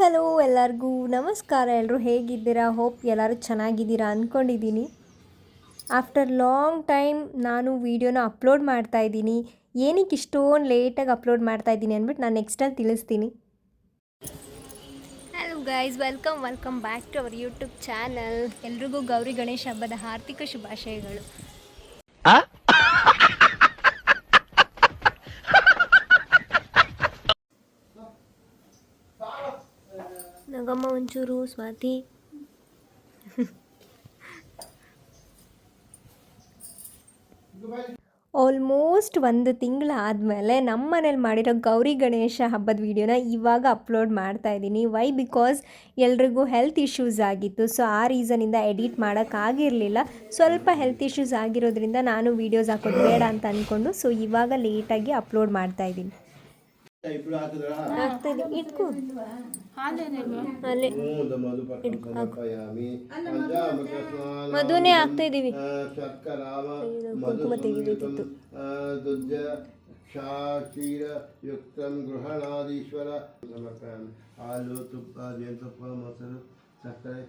Hello ಎಲ್ಲರಿಗೂ ನಮಸ್ಕಾರ. ಎಲ್ಲರೂ ಹೇಗಿದ್ದೀರಾ? ಹೋಪ್ ಎಲ್ಲರೂ ಚೆನ್ನಾಗಿದ್ದೀರಾ ಅಂದ್ಕೊಂಡಿದ್ದೀನಿ ಆಫ್ಟರ್ ಲಾಂಗ್ ಟೈಮ್ ನಾನು ವೀಡಿಯೋನ ಅಪ್ಲೋಡ್ ಮಾಡ್ತಾ ಇದ್ದೀನಿ. ಏನಕ್ಕೆ ಇಷ್ಟೊಂದು ಲೇಟಾಗಿ ಅಪ್ಲೋಡ್ ಮಾಡ್ತಾ ಇದ್ದೀನಿ ಅಂದ್ಬಿಟ್ಟು ನಾನು ನೆಕ್ಸ್ಟಲ್ಲಿ ತಿಳಿಸ್ತೀನಿ. Hello guys welcome welcome back to our YouTube channel ಎಲ್ರಿಗೂ ಗೌರಿ ಗಣೇಶ ಹಬ್ಬದ ಹಾರ್ದಿಕ ಶುಭಾಶಯಗಳು. ನಗಮ್ಮ ಒಂಚೂರು ಸ್ವಾತಿ ಆಲ್ಮೋಸ್ಟ್ ಒಂದು ತಿಂಗಳಾದಮೇಲೆ ನಮ್ಮ ಮನೇಲಿ ಮಾಡಿರೋ ಗೌರಿ ಗಣೇಶ ಹಬ್ಬದ ವೀಡಿಯೋನ ಇವಾಗ ಅಪ್ಲೋಡ್ ಮಾಡ್ತಾ ಇದ್ದೀನಿ. ವೈ ಬಿಕಾಸ್ ಎಲ್ರಿಗೂ ಹೆಲ್ತ್ ಇಶ್ಯೂಸ್ ಆಗಿತ್ತು. ಸೊ ಆ ರೀಸನಿಂದ ಎಡಿಟ್ ಮಾಡೋಕ್ಕಾಗಿರಲಿಲ್ಲ ಸ್ವಲ್ಪ ಹೆಲ್ತ್ ಇಶ್ಯೂಸ್ ಆಗಿರೋದ್ರಿಂದ ನಾನು ವೀಡಿಯೋಸ್ ಹಾಕೋದು ಬೇಡ ಅಂತ ಅಂದ್ಕೊಂಡು ಸೊ ಇವಾಗ ಲೇಟಾಗಿ ಅಪ್ಲೋಡ್ ಮಾಡ್ತಾ ಇದ್ದೀನಿ. ఇప్పుడు ఆకుదరా ಆಗ್ತಾ ಇದ್ದೀನಿ ಇಟ್ಕೋ ಅಲ್ಲೇ మధుపయామి పంచామృతస్నాన ಮದುವೆ ಆಗ್ತಾ ಇದ್ದೀವಿ శర్కరామ ಕುಂಕುಮ ತೆಗಿಬೇಕಿತ್ತು దుర్జ క్షాక్షీర యుక్తం గృహణాదీశ్వర సమర్పయామి ಹಾಲು ತುಪ್ಪ ಜೇನುತುಪ್ಪ ಮೊಸರು ಸಕ್ಕರೆ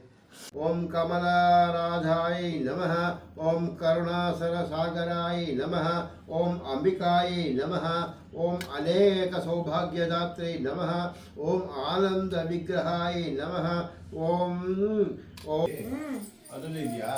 ಓಂ ಕಮಲರಾಧಾಯ ನಮಃ ಓಂ ಕರುಣಾಸರಸಾಗರಾಯ ನಮಃ ಓಂ ಅಂಬಿಕಾಯೈ ನಮಃ ಓಂ ಅನೇಕ ಸೌಭಾಗ್ಯದಾತ್ರೆ ನಮಃ ಓಂ ಆನಂದ ವಿಗ್ರಹಾಯ ನಮಃ ಓಂ ಓಂ ಅದಲ್ಲಿದೆಯಾ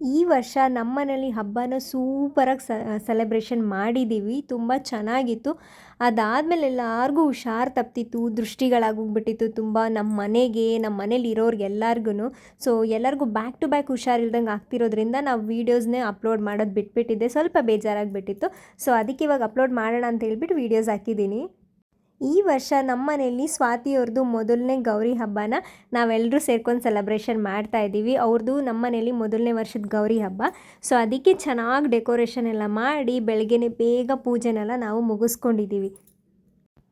ಈ ವರ್ಷ ನಮ್ಮನೇಲಿ ಹಬ್ಬನ ಸೂಪರಾಗಿ ಸೆಲೆಬ್ರೇಷನ್ ಮಾಡಿದ್ದೀವಿ ತುಂಬ ಚೆನ್ನಾಗಿತ್ತು. ಅದಾದಮೇಲೆ ಎಲ್ಲರಿಗೂ ಹುಷಾರು ತಪ್ತಿತ್ತು. ದೃಷ್ಟಿಗಳಾಗೋಗ್ಬಿಟ್ಟಿತ್ತು ತುಂಬ ನಮ್ಮ ಮನೆಗೆ ನಮ್ಮ ಮನೇಲಿ ಇರೋರ್ಗೆ ಎಲ್ಲರಿಗೂ ಸೊ ಎಲ್ಲರಿಗೂ ಬ್ಯಾಕ್ ಟು ಬ್ಯಾಕ್ ಹುಷಾರಿಲ್ದಂಗೆ ಆಗ್ತಿರೋದ್ರಿಂದ ನಾವು ವೀಡಿಯೋಸ್ನೇ ಅಪ್ಲೋಡ್ ಮಾಡೋದು ಬಿಟ್ಬಿಟ್ಟಿದ್ದೆ. ಸ್ವಲ್ಪ ಬೇಜಾರಾಗಿಬಿಟ್ಟಿತ್ತು. ಸೊ ಅದಕ್ಕೆ ಇವಾಗ ಅಪ್ಲೋಡ್ ಮಾಡೋಣ ಅಂತ ಹೇಳ್ಬಿಟ್ಟು ವೀಡಿಯೋಸ್ ಹಾಕಿದ್ದೀನಿ. ಈ ವರ್ಷ ನಮ್ಮ ಮನೆಯಲ್ಲಿ ಸ್ವಾತಿಯವ್ರದ್ದು ಮೊದಲನೇ ಗೌರಿ ಹಬ್ಬನ ನಾವೆಲ್ಲರೂ ಸೇರ್ಕೊಂಡು ಸೆಲೆಬ್ರೇಷನ್ ಮಾಡ್ತಾ ಇದ್ದೀವಿ. ಅವ್ರದ್ದು ನಮ್ಮ ಮನೇಲಿ ಮೊದಲನೇ ವರ್ಷದ ಗೌರಿ ಹಬ್ಬ. ಸೊ ಅದಕ್ಕೆ ಚೆನ್ನಾಗಿ ಡೆಕೋರೇಷನ್ ಎಲ್ಲ ಮಾಡಿ ಬೆಳಗ್ಗೆನೆ ಬೇಗ ಪೂಜೆನೆಲ್ಲ ನಾವು ಮುಗಿಸ್ಕೊಂಡಿದ್ದೀವಿ.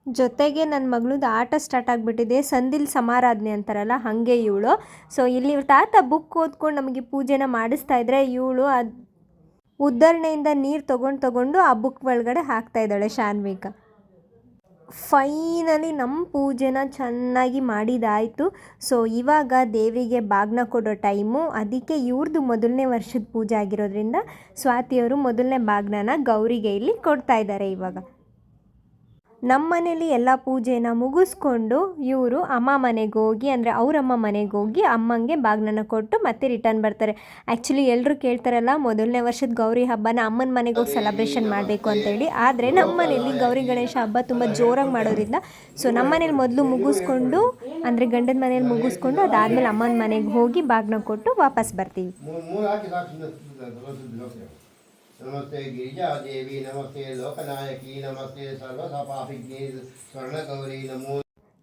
ಜೊತೆಗೆ ನನ್ನ ಮಗಳದ್ದು ಆಟ ಸ್ಟಾರ್ಟ್ ಆಗಿಬಿಟ್ಟಿದೆ. ಸಂದಿಲ್ ಸಮಾರಾಧನೆ ಅಂತಾರಲ್ಲ, ಹಾಗೆ ಇವಳು. ಸೊ ಇಲ್ಲಿ ತಾತ ಬುಕ್ ಓದ್ಕೊಂಡು ನಮಗೆ ಪೂಜೆನ ಮಾಡಿಸ್ತಾ ಇದ್ರೆ ಇವಳು ಅದು ಉದ್ದರಣೆಯಿಂದ ನೀರು ತೊಗೊಂಡು ತೊಗೊಂಡು ಆ ಬುಕ್ ಒಳಗಡೆ ಹಾಕ್ತಾ ಇದ್ದಾಳೆ, ಶಾನ್ವಿಕ. ಫೈನಲಿ ನಮ್ಮ ಪೂಜೆನ ಚೆನ್ನಾಗಿ ಮಾಡಿದಾಯಿತು. ಸೊ ಇವಾಗ ದೇವಿಗೆ ಬಾಗ್ನ ಕೊಡೋ ಟೈಮು. ಅದಕ್ಕೆ ಇವ್ರದ್ದು ಮೊದಲನೇ ವರ್ಷದ ಪೂಜೆ ಆಗಿರೋದ್ರಿಂದ ಸ್ವಾತಿಯವರು ಮೊದಲನೇ ಬಾಗ್ನನ ಗೌರಿಗೆ ಇಲ್ಲಿ ಕೊಡ್ತಾ ಇದ್ದಾರೆ ಇವಾಗ. ನಮ್ಮ ಮನೇಲಿ ಎಲ್ಲ ಪೂಜೆನ ಮುಗಿಸ್ಕೊಂಡು ಇವರು ಅಮ್ಮ ಮನೆಗೆ ಹೋಗಿ, ಅಂದರೆ ಅವರಮ್ಮ ಮನೆಗೆ ಹೋಗಿ ಅಮ್ಮಂಗೆ ಬಾಗ್ನನ ಕೊಟ್ಟು ಮತ್ತೆ ರಿಟರ್ನ್ ಬರ್ತಾರೆ. ಆ್ಯಕ್ಚುಲಿ ಎಲ್ಲರೂ ಕೇಳ್ತಾರಲ್ಲ, ಮೊದಲನೇ ವರ್ಷದ ಗೌರಿ ಹಬ್ಬನ ಅಮ್ಮನ ಮನೆಗೆ ಹೋಗಿ ಸೆಲೆಬ್ರೇಷನ್ ಮಾಡಬೇಕು ಅಂತೇಳಿ. ಆದರೆ ನಮ್ಮ ಮನೇಲಿ ಗೌರಿ ಗಣೇಶ ಹಬ್ಬ ತುಂಬ ಜೋರಾಗಿ ಮಾಡೋದ್ರಿಂದ, ಸೊ ನಮ್ಮ ಮನೇಲಿ ಮೊದಲು ಮುಗಿಸ್ಕೊಂಡು, ಅಂದರೆ ಗಂಡನ ಮನೇಲಿ ಮುಗಿಸ್ಕೊಂಡು ಅದಾದಮೇಲೆ ಅಮ್ಮನ ಮನೆಗೆ ಹೋಗಿ ಬಾಗ್ನ ಕೊಟ್ಟು ವಾಪಸ್ ಬರ್ತೀವಿ. ನಮಸ್ತೆ ಗಿರಿಜಾದೇವಿ, ನಮಸ್ತೆ ಲೋಕನಾಯಕಿ, ನಮಸ್ತೆ ಸರ್ವಸಪಾಭಿಜ್ಞೆ ಸ್ವರ್ಣಗೌರಿ, ನಮೋ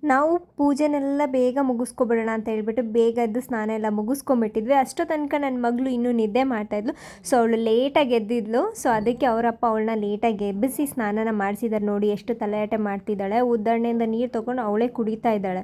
ನಾವು ಪೂಜೆನೆಲ್ಲ ಬೇಗ ಮುಗಿಸ್ಕೊಬಿಡೋಣ ಅಂತ ಹೇಳ್ಬಿಟ್ಟು ಬೇಗ ಎದ್ದು ಸ್ನಾನ ಎಲ್ಲ ಮುಗಿಸ್ಕೊಂಬಿಟ್ಟಿದ್ವಿ. ಅಷ್ಟೋ ತನಕ ನನ್ನ ಮಗಳು ಇನ್ನೂ ನಿದ್ದೆ ಮಾಡ್ತಾಯಿದ್ಲು ಸೊ ಅವಳು ಲೇಟಾಗಿ ಎದ್ದಿದ್ಲು. ಸೊ ಅದಕ್ಕೆ ಅವರಪ್ಪ ಅವಳನ್ನ ಲೇಟಾಗಿ ಎಬ್ಬಿಸಿ ಸ್ನಾನನ ಮಾಡಿಸಿದಾರೆ ನೋಡಿ, ಎಷ್ಟು ತಲೆಯಾಟೆ ಮಾಡ್ತಿದ್ದಾಳೆ. ಉದ್ದಣ್ಣೆಯಿಂದ ನೀರು ತೊಗೊಂಡು ಅವಳೇ ಕುಡಿತಾ ಇದ್ದಾಳೆ.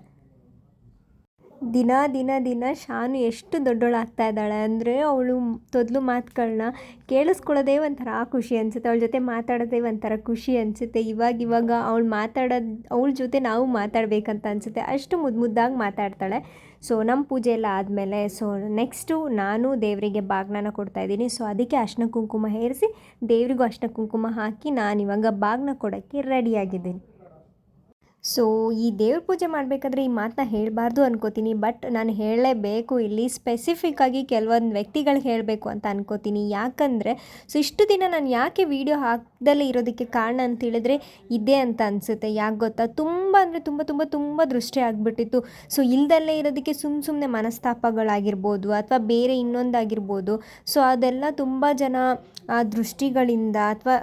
ದಿನ ದಿನ ದಿನ ಶಾನು ಎಷ್ಟು ದೊಡ್ಡವಳಾಗ್ತಾ ಇದ್ದಾಳೆ ಅಂದರೆ ಅವಳು ತೊದಲು ಮಾತುಗಳನ್ನ ಕೇಳಿಸ್ಕೊಳ್ಳೋದೇ ಒಂಥರ ಖುಷಿ ಅನಿಸುತ್ತೆ. ಅವಳ ಜೊತೆ ಮಾತಾಡೋದೇ ಒಂಥರ ಖುಷಿ ಅನಿಸುತ್ತೆ. ಇವಾಗ ಇವಾಗ ಅವಳು ಮಾತಾಡೋದು, ಅವಳ ಜೊತೆ ನಾವು ಮಾತಾಡಬೇಕಂತ ಅನಿಸುತ್ತೆ. ಅಷ್ಟು ಮುದ್ದು ಮುದ್ದಾಗಿ ಮಾತಾಡ್ತಾಳೆ. ಸೊ ನಮ್ಮ ಪೂಜೆ ಎಲ್ಲ ಆದಮೇಲೆ ಸೊ ನೆಕ್ಸ್ಟು ನಾನು ದೇವರಿಗೆ ಬಾಗ್ನನ ಕೊಡ್ತಾ ಇದ್ದೀನಿ. ಸೊ ಅದಕ್ಕೆ ಅರ್ಶಿನ ಕುಂಕುಮ ಹೇರಿಸಿ ದೇವರಿಗೂ ಅರ್ಶಿನ ಕುಂಕುಮ ಹಾಕಿ ನಾನು ಇವಾಗ ಬಾಗ್ನ ಕೊಡೋಕ್ಕೆ ರೆಡಿಯಾಗಿದ್ದೀನಿ ಸೊ ಈ ದೇವ್ರ ಪೂಜೆ ಮಾಡಬೇಕಾದ್ರೆ ಈ ಮಾತನ್ನ ಹೇಳಬಾರ್ದು ಅನ್ಕೋತೀನಿ ಬಟ್ ನಾನು ಹೇಳಲೇಬೇಕು. ಇಲ್ಲಿ ಸ್ಪೆಸಿಫಿಕ್ಕಾಗಿ ಕೆಲವೊಂದು ವ್ಯಕ್ತಿಗಳಿಗೆ ಹೇಳಬೇಕು ಅಂತ ಅನ್ಕೋತೀನಿ. ಯಾಕಂದರೆ ಸೊ ಇಷ್ಟು ದಿನ ನಾನು ಯಾಕೆ ವೀಡಿಯೋ ಹಾಕ್ದಲ್ಲೇ ಇರೋದಕ್ಕೆ ಕಾರಣ ಅಂತ ಹೇಳಿದ್ರೆ, ಇದೆ ಅಂತ ಅನಿಸುತ್ತೆ. ಯಾಕೆ ಗೊತ್ತಾ? ತುಂಬ ಅಂದರೆ ತುಂಬ ತುಂಬ ತುಂಬ ದೃಷ್ಟಿ ಆಗಿಬಿಟ್ಟಿತ್ತು. ಸೊ ಇಲ್ಲದಲ್ಲೇ ಇರೋದಕ್ಕೆ ಸುಮ್ಮ ಸುಮ್ಮನೆ ಮನಸ್ತಾಪಗಳಾಗಿರ್ಬೋದು ಅಥವಾ ಬೇರೆ ಇನ್ನೊಂದಾಗಿರ್ಬೋದು. ಸೊ ಅದೆಲ್ಲ ತುಂಬ ಜನ ಆ ದೃಷ್ಟಿಗಳಿಂದ ಅಥವಾ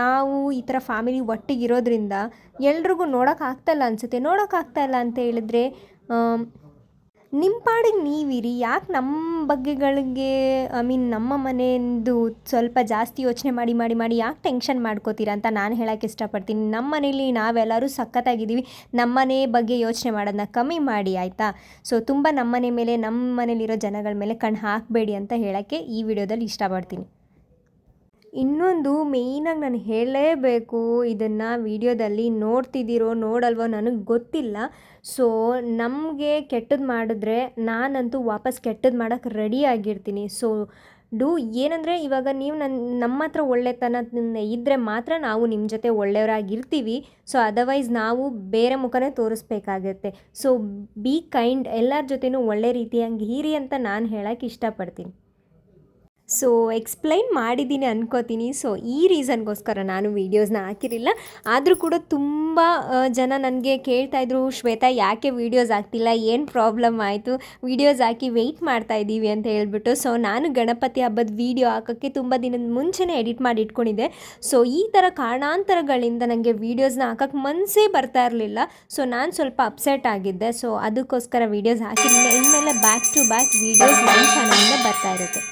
ನಾವು ಈ ಥರ ಫ್ಯಾಮಿಲಿ ಒಟ್ಟಿಗಿರೋದ್ರಿಂದ ಎಲ್ರಿಗೂ ನೋಡೋಕೆ ಆಗ್ತಾಯಿಲ್ಲ ಅನಿಸುತ್ತೆ. ನೋಡೋಕೆ ಆಗ್ತಾಯಿಲ್ಲ ಅಂತ ಹೇಳಿದ್ರೆ ನಿಮ್ಮ ಪಾಡಿಗೆ ನೀವಿರಿ. ಯಾಕೆ ನಮ್ಮ ಬಗ್ಗೆಗಳಿಗೆ, ಐ ಮೀನ್ ನಮ್ಮ ಮನೆಯದು ಸ್ವಲ್ಪ ಜಾಸ್ತಿ ಯೋಚನೆ ಮಾಡಿ ಮಾಡಿ ಮಾಡಿ ಯಾಕೆ ಟೆನ್ಷನ್ ಮಾಡ್ಕೋತೀರಾ ಅಂತ ನಾನು ಹೇಳೋಕ್ಕೆ ಇಷ್ಟಪಡ್ತೀನಿ. ನಮ್ಮ ಮನೇಲಿ ನಾವೆಲ್ಲರೂ ಸಖತ್ತಾಗಿದ್ದೀವಿ. ನಮ್ಮ ಮನೆ ಬಗ್ಗೆ ಯೋಚನೆ ಮಾಡೋದನ್ನ ಕಮ್ಮಿ ಮಾಡಿ, ಆಯಿತಾ? ಸೊ, ತುಂಬ ನಮ್ಮ ಮನೆ ಮೇಲೆ ನಮ್ಮ ಮನೇಲಿರೋ ಜನಗಳ ಮೇಲೆ ಕಣ್ಣು ಹಾಕಬೇಡಿ ಅಂತ ಹೇಳೋಕ್ಕೆ ಈ ವಿಡಿಯೋದಲ್ಲಿ ಇಷ್ಟಪಡ್ತೀನಿ. ಇನ್ನೊಂದು ಮೇಯ್ನಾಗಿ ನಾನು ಹೇಳಲೇಬೇಕು, ಇದನ್ನು ವಿಡಿಯೋದಲ್ಲಿ ನೋಡ್ತಿದ್ದೀರೋ ನೋಡಲ್ವೋ ನನಗೆ ಗೊತ್ತಿಲ್ಲ. ಸೊ ನಮಗೆ ಕೆಟ್ಟದ್ದು ಮಾಡಿದ್ರೆ ನಾನಂತೂ ವಾಪಸ್ ಕೆಟ್ಟದ್ದು ಮಾಡೋಕ್ಕೆ ರೆಡಿ ಆಗಿರ್ತೀನಿ. ಸೊ ಡು, ಏನಂದರೆ ಇವಾಗ ನೀವು ನನ್ನ ನಮ್ಮ ಹತ್ರ ಒಳ್ಳೆತನ ಇದ್ದರೆ ಮಾತ್ರ ನಾವು ನಿಮ್ಮ ಜೊತೆ ಒಳ್ಳೆಯವರಾಗಿರ್ತೀವಿ. ಸೊ ಅದರ್ವೈಸ್ ನಾವು ಬೇರೆ ಮುಖನೇ ತೋರಿಸ್ಬೇಕಾಗತ್ತೆ. ಸೊ ಬಿ ಕೈಂಡ್ ಎಲ್ಲರ ಜೊತೆನೂ ಒಳ್ಳೆ ರೀತಿಯಾಗಿ ಹೀರಿ ಅಂತ ನಾನು ಹೇಳೋಕ್ಕೆ ಇಷ್ಟಪಡ್ತೀನಿ. ಸೊ ಎಕ್ಸ್ಪ್ಲೈನ್ ಮಾಡಿದ್ದೀನಿ ಅನ್ಕೋತೀನಿ. ಸೊ ಈ ರೀಸನ್ಗೋಸ್ಕರ ನಾನು ವೀಡಿಯೋಸ್ನ ಹಾಕಿರಲಿಲ್ಲ. ಆದರೂ ಕೂಡ ತುಂಬ ಜನ ನನಗೆ ಕೇಳ್ತಾಯಿದ್ರು ಶ್ವೇತಾ, ಯಾಕೆ ವೀಡಿಯೋಸ್ ಆಗ್ತಿಲ್ಲ ಏನು ಪ್ರಾಬ್ಲಮ್ ಆಯಿತು? ವೀಡಿಯೋಸ್ ಹಾಕಿ ವೆಯ್ಟ್ ಮಾಡ್ತಾ ಇದ್ದೀವಿ ಅಂತ ಹೇಳ್ಬಿಟ್ಟು. ಸೊ ನಾನು ಗಣಪತಿ ಹಬ್ಬದ ವೀಡಿಯೋ ಹಾಕೋಕ್ಕೆ ತುಂಬ ದಿನದ ಮುಂಚೆನೇ ಎಡಿಟ್ ಮಾಡಿ ಇಟ್ಕೊಂಡಿದ್ದೆ. ಸೊ ಈ ಥರ ಕಾರಣಾಂತರಗಳಿಂದ ನನಗೆ ವೀಡಿಯೋಸ್ನ ಹಾಕೋಕ್ಕೆ ಮನಸ್ಸೇ ಬರ್ತಾ ಇರಲಿಲ್ಲ. ಸೊ ನಾನು ಸ್ವಲ್ಪ ಅಪ್ಸೆಟ್ ಆಗಿದ್ದೆ. ಸೊ ಅದಕ್ಕೋಸ್ಕರ ವೀಡಿಯೋಸ್ ಹಾಕಿಲ್ಲ ಇನ್ಮೇಲೆ ಬ್ಯಾಕ್ ಟು ಬ್ಯಾಕ್ ವೀಡಿಯೋಸ್ ನನ್ನ ಚಾನಲಿಂದ ಬರ್ತಾ ಇರುತ್ತೆ.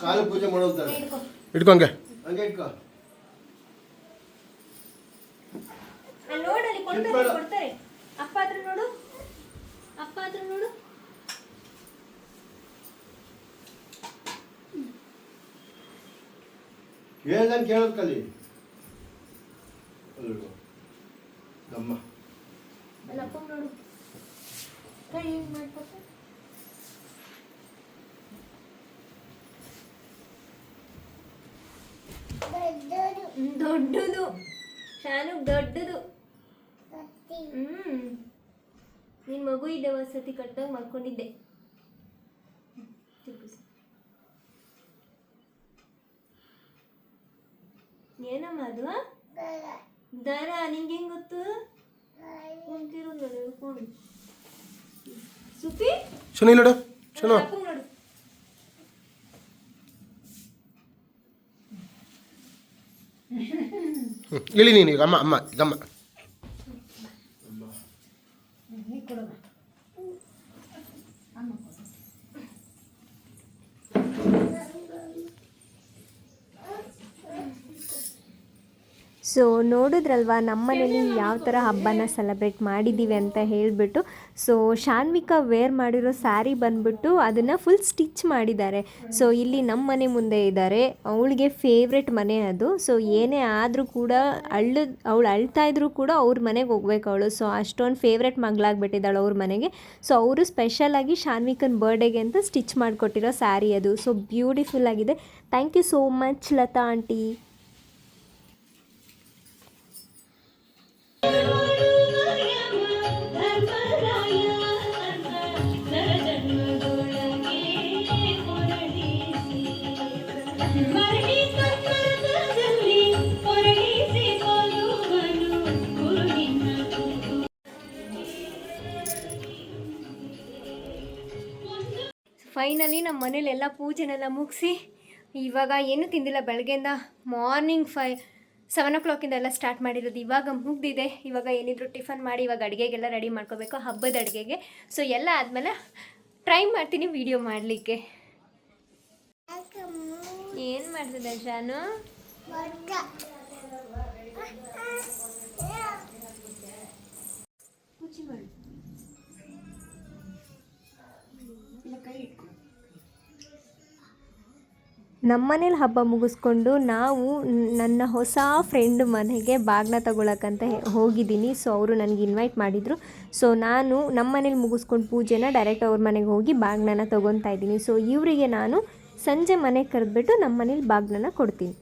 ಕಾಲು ಪೂಜೆ ಮಾಡೋತಾರೆ ಇಟ್ಕೊಂಗೆ. ಹಂಗೆ ಇಟ್ಕೋ. ನೋಡಲ್ಲಿ ಕೊಡ್ತಾರೆ, ಇಟ್ಕೊಳ್ಳು. ಕೊಡ್ತಾರೆ ಅಪ್ಪ ಹತ್ರ ನೋಡು ಅಪ್ಪ ಹತ್ರ ನೋಡು ಹೇಳ್ದಂಗೆ ಕೇಳೋದು ಕಲಿ. ಅಲ್ವಾ? ನಮ್ಮ. ದೊಡ್ಡದು. ಶಾನು ದೊಡ್ಡದು. ಹ್ಮ್. ನಿನ್ ಮಗು ಇದೆ ವಸತಿ ಕಟ್ಟಾಗ ಮಾಡ್ಕೊಂಡಿದ್ದೆ. ಏನಮ್ಮ ಅದು ದರ. ನಿಂಗೆ ಹೆಂಗ್ ಗೊತ್ತು? ಕುಂತಿರು ನೋಡು ಹಿಡ್ಕೊಂಡು ಸುಪಿ ಶನಿ ನೋಡು ಶನು ಅಪ್ಪಂಗ್ ನೋಡು. ಇಳಿ ನೀನು ಈಗ ಅಮ್ಮ ಅಮ್ಮ ಈಗ ಅಮ್ಮ. ಸೊ ನೋಡಿದ್ರಲ್ವಾ, ನಮ್ಮನೇಲಿ ಯಾವ ಥರ ಹಬ್ಬನ ಸೆಲೆಬ್ರೇಟ್ ಮಾಡಿದ್ದೀವಿ ಅಂತ ಹೇಳಿಬಿಟ್ಟು. ಸೊ ಶಾನ್ವಿಕಾ ವೇರ್ ಮಾಡಿರೋ ಸ್ಯಾರಿ ಬಂದ್ಬಿಟ್ಟು ಅದನ್ನು ಫುಲ್ ಸ್ಟಿಚ್ ಮಾಡಿದ್ದಾರೆ. ಸೊ ಇಲ್ಲಿ ನಮ್ಮ ಮನೆ ಮುಂದೆ ಇದ್ದಾರೆ. ಅವಳಿಗೆ ಫೇವ್ರೆಟ್ ಮನೆ ಅದು. ಸೊ ಏನೇ ಆದರೂ ಕೂಡ ಅಳ್ಳು, ಅವಳು ಅಳ್ತಾ ಇದ್ರೂ ಕೂಡ ಅವ್ರ ಮನೆಗೆ ಹೋಗ್ಬೇಕು ಅವಳು. ಸೊ ಅಷ್ಟೊಂದು ಫೇವ್ರೆಟ್ ಮಗಳಾಗ್ಬಿಟ್ಟಿದ್ದಾಳು ಅವ್ರ ಮನೆಗೆ. ಸೊ ಅವರು ಸ್ಪೆಷಲಾಗಿ ಶಾನ್ವಿಕನ್ ಬರ್ಡೇಗೆ ಅಂತ ಸ್ಟಿಚ್ ಮಾಡಿಕೊಟ್ಟಿರೋ ಸ್ಯಾರಿ ಅದು. ಸೊ ಬ್ಯೂಟಿಫುಲ್ ಆಗಿದೆ. Thank you so much Latha aunty finally ನಮ್ಮ ಮನೇಲೆಲ್ಲ ಪೂಜೆನೆಲ್ಲ ಮುಗಿಸಿ ಇವಾಗ ಏನು ತಿಂದಿಲ್ಲ ಬೆಳಗ್ಗೆಯಿಂದ ಮಾರ್ನಿಂಗ್ ಫೈ ಸೆವೆನ್ ಓ ಕ್ಲಾಕಿಂದ ಎಲ್ಲ ಸ್ಟಾರ್ಟ್ ಮಾಡಿರೋದು ಇವಾಗ ಮುಗ್ದಿದೆ. ಇವಾಗ ಏನಿದ್ರು ಟಿಫನ್ ಮಾಡಿ ಇವಾಗ ಅಡುಗೆಗೆಲ್ಲ ರೆಡಿ ಮಾಡ್ಕೋಬೇಕು, ಹಬ್ಬದ ಅಡುಗೆಗೆ. ಸೊ ಎಲ್ಲ ಆದಮೇಲೆ ಟ್ರೈ ಮಾಡ್ತೀನಿ ವಿಡಿಯೋ ಮಾಡಲಿಕ್ಕೆ. ಏನು ಮಾಡ್ತಿದ್ದೆ ಶಾನು? ಮಾಡು ನಮ್ಮನೇಲಿ ಹಬ್ಬ ಮುಗಿಸ್ಕೊಂಡು ನಾವು ನನ್ನ ಹೊಸ ಫ್ರೆಂಡ್ ಮನೆಗೆ ಬಾಗ್ನ ತಗೊಳಕ್ಕಂತ ಹೋಗಿದ್ದೀನಿ. ಸೊ ಅವರು ನನಗೆ ಇನ್ವೈಟ್ ಮಾಡಿದರು. ಸೊ ನಾನು ನಮ್ಮ ಮನೇಲಿ ಮುಗಿಸ್ಕೊಂಡು ಪೂಜೆನ ಡೈರೆಕ್ಟ್ ಅವ್ರ ಮನೆಗೆ ಹೋಗಿ ಬಾಗ್ನನ ತೊಗೊತಾ ಇದ್ದೀನಿ. ಸೊ ಇವರಿಗೆ ನಾನು ಸಂಜೆ ಮನೆಗೆ ಕರೆದ್ಬಿಟ್ಟು ನಮ್ಮ ಮನೇಲಿ ಬಾಗ್ನನ ಕೊಡ್ತೀನಿ.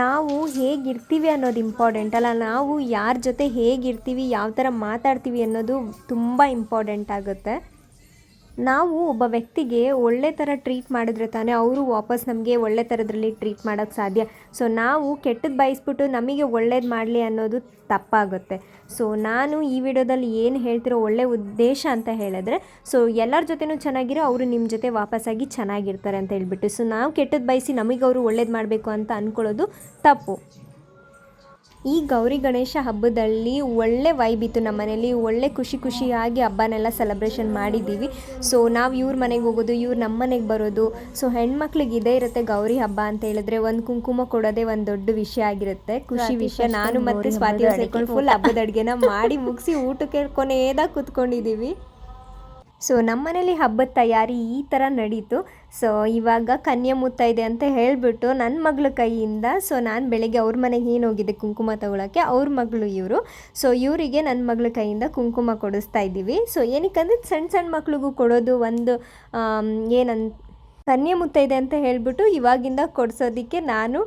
ನಾವು ಹೇಗಿರ್ತೀವಿ ಅನ್ನೋದು ಇಂಪಾರ್ಟೆಂಟ್ ಅಲ್ಲ. ನಾವು ಯಾರ ಜೊತೆ ಹೇಗಿರ್ತೀವಿ, ಯಾವ ಥರ ಮಾತಾಡ್ತೀವಿ ಅನ್ನೋದು ತುಂಬ ಇಂಪಾರ್ಟೆಂಟ್ ಆಗುತ್ತೆ. ನಾವು ಒಬ್ಬ ವ್ಯಕ್ತಿಗೆ ಒಳ್ಳೆ ಥರ ಟ್ರೀಟ್ ಮಾಡಿದ್ರೆ ತಾನೇ ಅವರು ವಾಪಸ್ ನಮಗೆ ಒಳ್ಳೆ ಥರದ್ರಲ್ಲಿ ಟ್ರೀಟ್ ಮಾಡೋಕ್ಕೆ ಸಾಧ್ಯ. ಸೊ ನಾವು ಕೆಟ್ಟದ್ದು ಬಯಸ್ಬಿಟ್ಟು ನಮಗೆ ಒಳ್ಳೇದು ಮಾಡಲಿ ಅನ್ನೋದು ತಪ್ಪಾಗುತ್ತೆ. ಸೊ ನಾನು ಈ ವಿಡಿಯೋದಲ್ಲಿ ಏನು ಹೇಳ್ತಿರೋ ಒಳ್ಳೆ ಉದ್ದೇಶ ಅಂತ ಹೇಳಿದ್ರೆ ಸೊ ಎಲ್ಲರ ಜೊತೆನೂ ಚೆನ್ನಾಗಿರೋ ಅವರು ನಿಮ್ಮ ಜೊತೆ ವಾಪಸ್ಸಾಗಿ ಚೆನ್ನಾಗಿರ್ತಾರೆ ಅಂತ ಹೇಳಿಬಿಟ್ಟು. ಸೊ ನಾವು ಕೆಟ್ಟದ್ದು ಬಯಸಿ ನಮಗೆ ಅವರು ಒಳ್ಳೇದು ಮಾಡಬೇಕು ಅಂತ ಅಂದ್ಕೊಳ್ಳೋದು ತಪ್ಪು. ಈ ಗೌರಿ ಗಣೇಶ ಹಬ್ಬದಲ್ಲಿ ಒಳ್ಳೆ ವೈಬ್ ಇತ್ತು ನಮ್ಮ ಮನೇಲಿ. ಒಳ್ಳೆ ಖುಷಿ ಖುಷಿಯಾಗಿ ಹಬ್ಬನೆಲ್ಲ ಸೆಲೆಬ್ರೇಷನ್ ಮಾಡಿದ್ದೀವಿ. ಸೊ ನಾವು ಇವ್ರ ಮನೆಗೆ ಹೋಗೋದು ಇವ್ರು ನಮ್ಮ ಮನೆಗೆ ಬರೋದು. ಸೊ ಹೆಣ್ಮಕ್ಳಿಗೆ ಇದೇ ಇರುತ್ತೆ ಗೌರಿ ಹಬ್ಬ ಅಂತ ಹೇಳಿದ್ರೆ ಒಂದು ಕುಂಕುಮ ಕೊಡೋದೇ ಒಂದು ದೊಡ್ಡ ವಿಷಯ ಆಗಿರುತ್ತೆ. ಖುಷಿ ವಿಷಯ. ನಾನು ಮತ್ತೆ ಸ್ವಾತಿ ಸೇರ್ಕೊಂಡು ಫುಲ್ ಹಬ್ಬದ ಅಡುಗೆನ ಮಾಡಿ ಮುಗಿಸಿ ಊಟಕ್ಕೆ ಕೊನೆಯದಾಗ ಕೂತ್ಕೊಂಡಿದ್ದೀವಿ ಸೊ ನಮ್ಮ ಮನೇಲಿ ಹಬ್ಬದ ತಯಾರಿ ಈ ಥರ ನಡೀತು. ಸೊ ಇವಾಗ ಕನ್ಯಾ ಮುತ್ತೈದೆ ಅಂತ ಹೇಳಿಬಿಟ್ಟು ನನ್ನ ಮಗಳ ಕೈಯಿಂದ ಸೊ ನಾನು ಬೆಳಗ್ಗೆ ಅವ್ರ ಮನೆಗೆ ಏನು ಹೋಗಿದ್ದೆ ಕುಂಕುಮ ತಗೊಳಕ್ಕೆ, ಅವ್ರ ಮಗಳು ಇವರು. ಸೊ ಇವರಿಗೆ ನನ್ನ ಮಗಳ ಕೈಯಿಂದ ಕುಂಕುಮ ಕೊಡಿಸ್ತಾ ಇದ್ದೀವಿ. ಸೊ ಏನಕ್ಕಂದ್ರೆ ಸಣ್ಣ ಸಣ್ಣ ಮಕ್ಳಿಗೂ ಕೊಡೋದು ಒಂದು ಏನಂತ ಕನ್ಯಾ ಮುತ್ತೈದೆ ಅಂತ ಹೇಳಿಬಿಟ್ಟು ಇವಾಗಿಂದ ಕೊಡಿಸೋದಕ್ಕೆ ನಾನು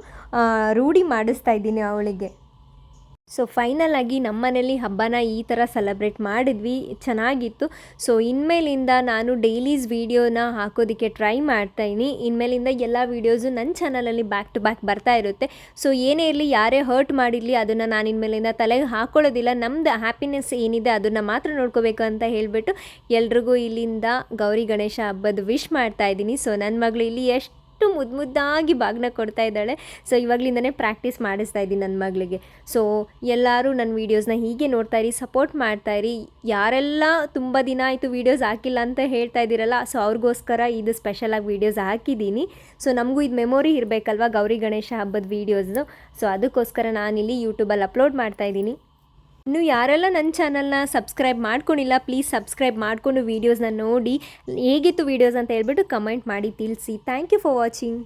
ರೂಢಿ ಮಾಡಿಸ್ತಾ ಇದ್ದೀನಿ ಅವಳಿಗೆ. ಸೊ ಫೈನಲ್ ಆಗಿ ನಮ್ಮ ಮನೇಲಿ ಹಬ್ಬನ ಈ ಥರ ಸೆಲೆಬ್ರೇಟ್ ಮಾಡಿದ್ವಿ, ಚೆನ್ನಾಗಿತ್ತು. ಸೊ ಇನ್ಮೇಲಿಂದ ನಾನು ಡೈಲೀಸ್ ವೀಡಿಯೋನ ಹಾಕೋದಕ್ಕೆ ಟ್ರೈ ಮಾಡ್ತಾಯಿನಿ ಇನ್ಮೇಲಿಂದ ಎಲ್ಲ ವೀಡಿಯೋಸು ನನ್ನ ಚಾನಲಲ್ಲಿ ಬ್ಯಾಕ್ ಟು ಬ್ಯಾಕ್ ಬರ್ತಾ ಇರುತ್ತೆ. ಸೊ ಏನೇ ಇರಲಿ, ಯಾರೇ ಹರ್ಟ್ ಮಾಡಿರಲಿ, ಅದನ್ನು ನಾನು ಇನ್ಮೇಲಿಂದ ತಲೆಗೆ ಹಾಕೊಳ್ಳೋದಿಲ್ಲ. ನಮ್ಮದು ಹ್ಯಾಪಿನೆಸ್ ಏನಿದೆ, ಅದನ್ನು ಮಾತ್ರ ನೋಡ್ಕೋಬೇಕು ಅಂತ ಹೇಳಿಬಿಟ್ಟು ಎಲ್ರಿಗೂ ಇಲ್ಲಿಂದ ಗೌರಿ ಗಣೇಶ ಹಬ್ಬದ ವಿಶ್ ಮಾಡ್ತಾ ಇದ್ದೀನಿ. ಸೊ ನನ್ನ ಮಗಳು ಇಲ್ಲಿ ಎಷ್ಟು ಮುದ್ದು ಮುದ್ದಾಗಿ ಬಾಗ್ನ ಕೊಡ್ತಾ ಇದ್ದಾಳೆ. ಸೊ ಇವಾಗಲಿಂದನೇ ಪ್ರಾಕ್ಟೀಸ್ ಮಾಡಿಸ್ತಾ ಇದ್ದೀನಿ ನನ್ನ ಮಗಳಿಗೆ. ಸೊ ಎಲ್ಲರೂ ನನ್ನ ವೀಡಿಯೋಸ್ನ ಹೀಗೆ ನೋಡ್ತಾ ಇರಿ ಸಪೋರ್ಟ್ ಮಾಡ್ತಾ ಇರಿ. ಯಾರೆಲ್ಲ ತುಂಬ ದಿನ ಆಯಿತು ವೀಡಿಯೋಸ್ ಹಾಕಿಲ್ಲ ಅಂತ ಹೇಳ್ತಾ ಇದ್ದೀರಲ್ಲ ಸೊ ಅವ್ರಿಗೋಸ್ಕರ ಇದು ಸ್ಪೆಷಲಾಗಿ ವೀಡಿಯೋಸ್ ಹಾಕಿದ್ದೀನಿ. ಸೊ ನಮಗೂ ಇದು ಮೆಮೊರಿ ಇರಬೇಕಲ್ವ ಗೌರಿ ಗಣೇಶ ಹಬ್ಬದ ವೀಡಿಯೋಸ್ನು ಸೊ ಅದಕ್ಕೋಸ್ಕರ ನಾನಿಲ್ಲಿ ಯೂಟ್ಯೂಬಲ್ಲಿ ಅಪ್ಲೋಡ್ ಮಾಡ್ತಾ ಇದ್ದೀನಿ. ಇನ್ನು ಯಾರೆಲ್ಲ ನನ್ನ ಚಾನಲ್ನ ಸಬ್ಸ್ಕ್ರೈಬ್ ಮಾಡ್ಕೊಂಡಿಲ್ಲ ಪ್ಲೀಸ್ ಸಬ್ಸ್ಕ್ರೈಬ್ ಮಾಡಿಕೊಂಡು ವೀಡಿಯೋಸ್ನ ನೋಡಿ. ಹೇಗಿತ್ತು ವೀಡಿಯೋಸ್ ಅಂತ ಹೇಳ್ಬಿಟ್ಟು ಕಮೆಂಟ್ ಮಾಡಿ ತಿಳಿಸಿ. Thank you for watching